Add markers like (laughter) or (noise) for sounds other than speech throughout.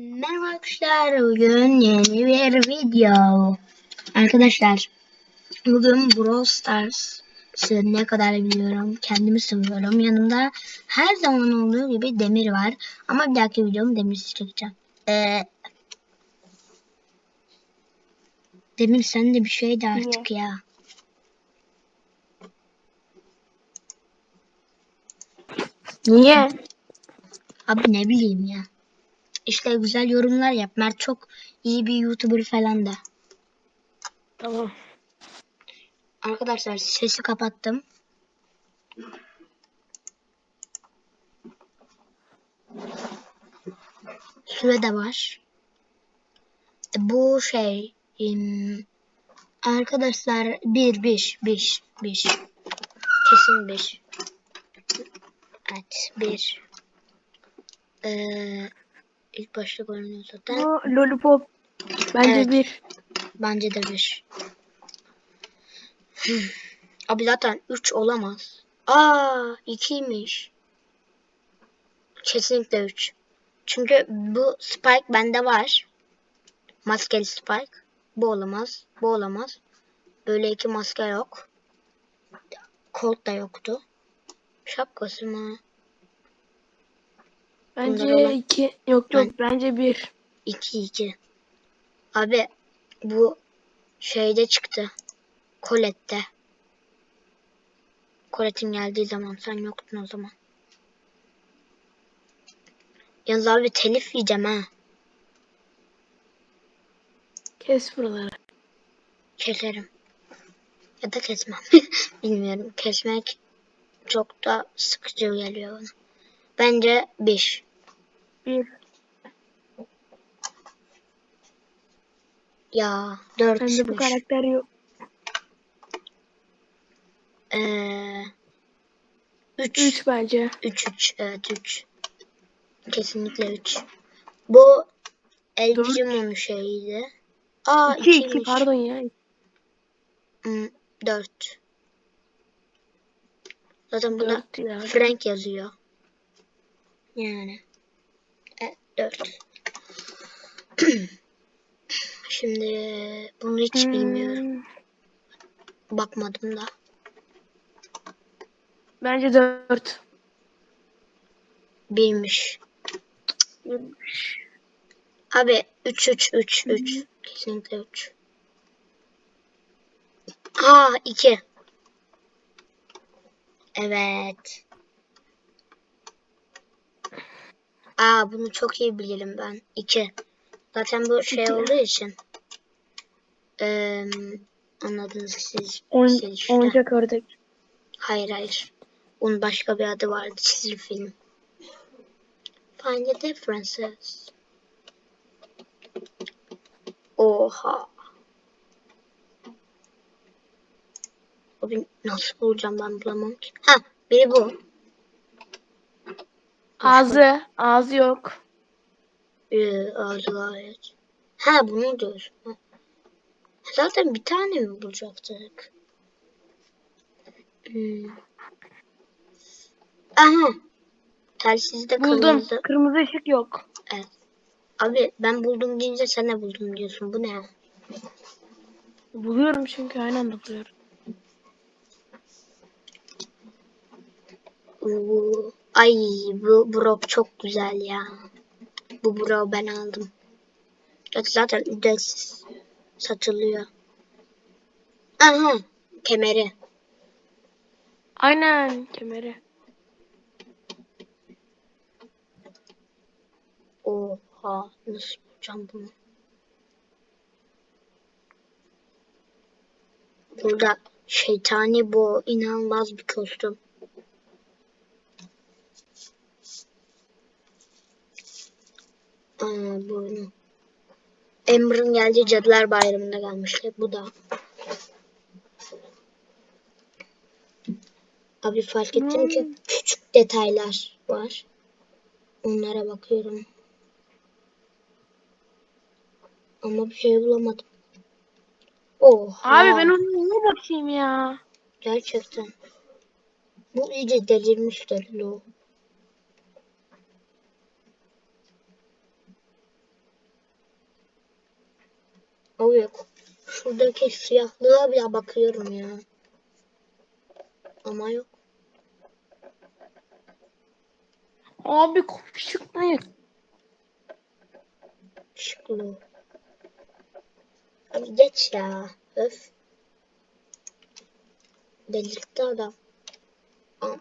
Merhaba arkadaşlar. Bugün yeni bir video. Arkadaşlar bugün Brawl Stars ne kadar biliyorum. Kendimi seviyorum. Yanımda her zaman olduğu gibi Demir var. Ama bir dahaki videom Demirsiz çekeceğim. Ee, Demir sen de bir şey de artık ya. Niye? Abi ne bileyim ya. İşte güzel yorumlar yap. Mert çok iyi bir YouTuber falan da. Tamam. Arkadaşlar sesi kapattım. Süre de var. Bu şey arkadaşlar bir bir bir bir kesin bir. Evet bir. Ee, ilk başta görünüyor zaten. Bu lollipop. Bence Evet. bir. Bence de bir. Abi zaten 3 olamaz. Aa 2'ymiş. Kesinlikle 3. Çünkü bu Spike bende var. Maskeli Spike. Bu olamaz. Bu olamaz. Böyle iki maske yok. Colt da yoktu. Şapkası mı? Bunlar Bence olan- iki. Yok yok bence bir. 2 2. Abi bu şeyde çıktı. Colette'de. Colette'in geldiği zaman sen yoktun o zaman. Yalnız abi telif yiyeceğim ha. Kes buraları. Keserim. Ya da kesmem. (laughs) Bilmiyorum. Kesmek çok da sıkıcı geliyor bana. Bence 5. Bir. Ya 4. Bende bu karakter yok. Ee, 3. Üç bence. 3 3 evet 3. Kesinlikle 3. Bu El Dört. Primo'nun şeyiydi. Aa İki iki 2'ymiş. pardon ya. 4. Zaten ya. Frank yazıyor. Yani. Evet 4. (clears throat) Şimdi bunu hiç bilmiyorum. Hmm, Bakmadım da. Bence dört. Birmiş. Abi 3 3 3 3. Kesinlikle 3. Aa 2. Evet. Aa bunu çok iyi bilirim ben. 2. Zaten bu şey İki. olduğu için. Eee anladınız siz. On, siz oyuncak ördek. Hayır hayır. Onun başka bir adı vardı çizgi film. Find the differences. Oha. Abi nasıl bulacağım ben bulamam ki. Ha biri bu. Ağzı. Ağzı yok. Ee, ağzı gayet. Ha bunu diyorsun. Ha. Zaten bir tane mi bulacaktık? Hmm. Aha. Telsizde Buldum. kırmızı. Kırmızı ışık yok. Evet. Abi ben buldum deyince sen de buldum diyorsun. Bu ne? Buluyorum çünkü aynı anda buluyorum. Oo. Ay bu Brock çok güzel ya. Bu Brock ben aldım. Zaten ücretsiz satılıyor. Aha kemeri. Aynen kemeri. Oha nasıl bulacağım bunu? Burada şeytani bu inanılmaz bir kostüm. Bunu. Amber'ın geldiği Cadılar Bayramı'nda gelmişti. Bu da. Abi fark ettim ki Hmm. küçük detaylar var. Onlara bakıyorum. Ama bir şey bulamadım. Oha. Abi ben onu niye bakayım ya? Gerçekten. Bu iyice delirmiş Lo. Abi şuradaki siyahlığa bile bakıyorum ya. Ama yok. Abi çıkmayın. Şıklı. Abi geç ya. Öf. Delirtti adam. Am.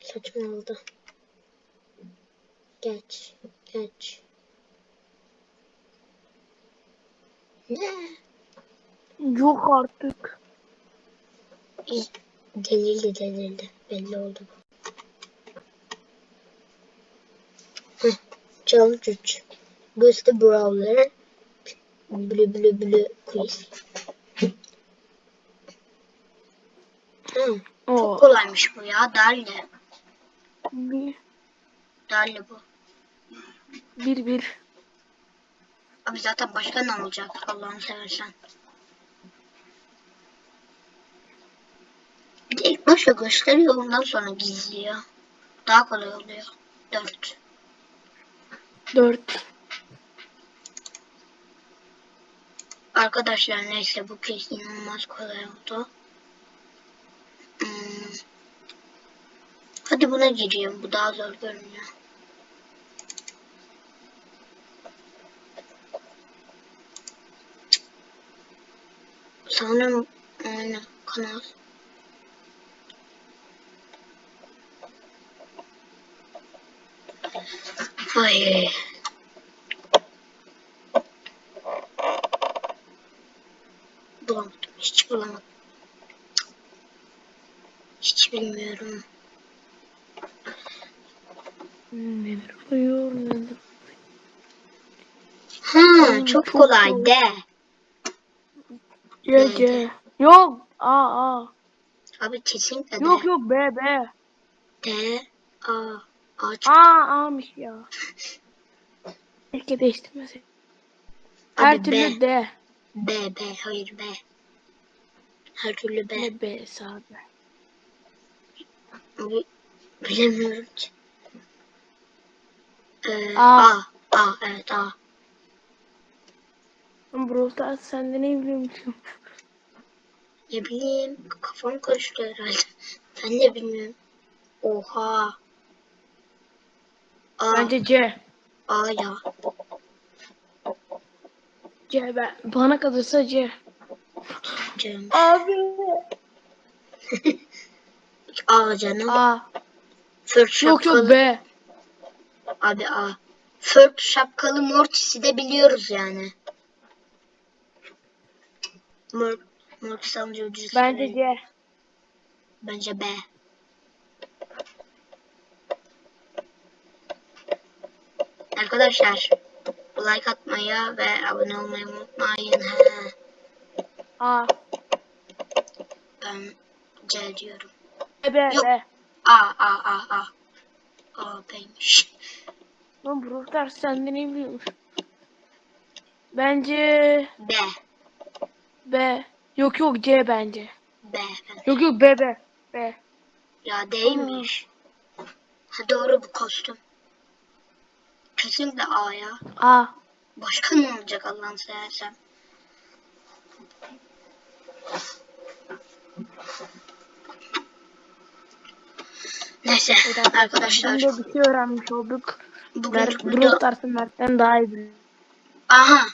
Saçma oldu. Geç. Geç. Ne? Yok artık. Delirdi delirdi. Belli oldu bu. Heh. Challenge 3. Boost the Brawler. Blue blue blue quiz. Oo. çok kolaymış bu ya. Darle. Bir, Darle bu. bir, bir. Abi zaten başka ne olacak Allah'ını seversen. Bir de ilk başta gösteriyor ondan sonra gizliyor. Daha kolay oluyor. 4. Dört. Arkadaşlar neyse bu kez inanılmaz kolay oldu. Hmm. Hadi buna gireyim. Bu daha zor görünüyor. Sanırım aynı kanal. Ay. Bulamadım. Hiç bulamadım. Hiç bilmiyorum. Neler oluyor. Ha, Ay, çok kolay. de. C, C. Yok. A, A. Abi kesinlikle de. Yok yok B, B. D, A, A. A, A'mış ya. (laughs) Keşke değiştirmeseydim. Her Abi türlü B. D. B, B, hayır B. Her türlü B. Ne B sade. Abi, bilemiyorum ki. Ee, A. A. A, evet A. Brawl Stars sende ne biliyormuşum. Ne bileyim, kafam karıştı herhalde. Ben de bilmiyorum. Oha. A, Bence C. A ya. C ben. Bana kalırsa C. Canım. Abi. (laughs) A canım. A. Yok şapkalı. yok B. Abi A. Fört şapkalı Mortis'i de biliyoruz yani. Mor Mortis alınca ucuz. Bence C. Bence B. Arkadaşlar like atmayı ve abone olmayı unutmayın. He, A. ben C diyorum. B, B, Yok. B. A A A A. A B'ymiş. Lan Brawl Stars sende ne biliyormuş. Bence B. B. Yok yok C bence. B. Yok yok B B. B. Ya D'ymiş. Ha doğru bu kostüm. Kesinlikle A ya. A. Başka ne olacak Allah'ını seversen. Neyse Evet arkadaşlar de bir şey öğrenmiş olduk. bugün Mert. Brawl Stars'ı Mert'ten daha iyi biliyor. Aha.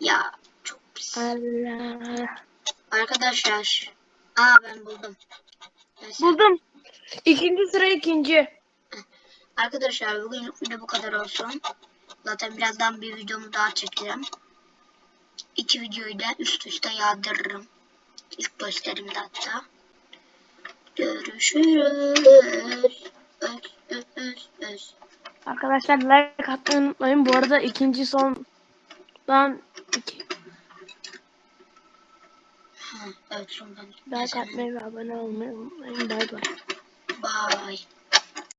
Ya çok pis. Allah. Arkadaşlar. Aa ben buldum. Neyse. Buldum. İkinci sıra ikinci. Arkadaşlar bugün video bu kadar olsun. Zaten birazdan bir videomu daha çekeceğim. İki videoyu da üst üste yağdırırım. İlk gösterimde hatta. Görüşürüz. Öz, öz, öz, öz. Arkadaşlar like atmayı unutmayın. Bu arada ikinci sondan sondan. Like atmayı ve abone olmayı unutmayın. Bay bay. Bye.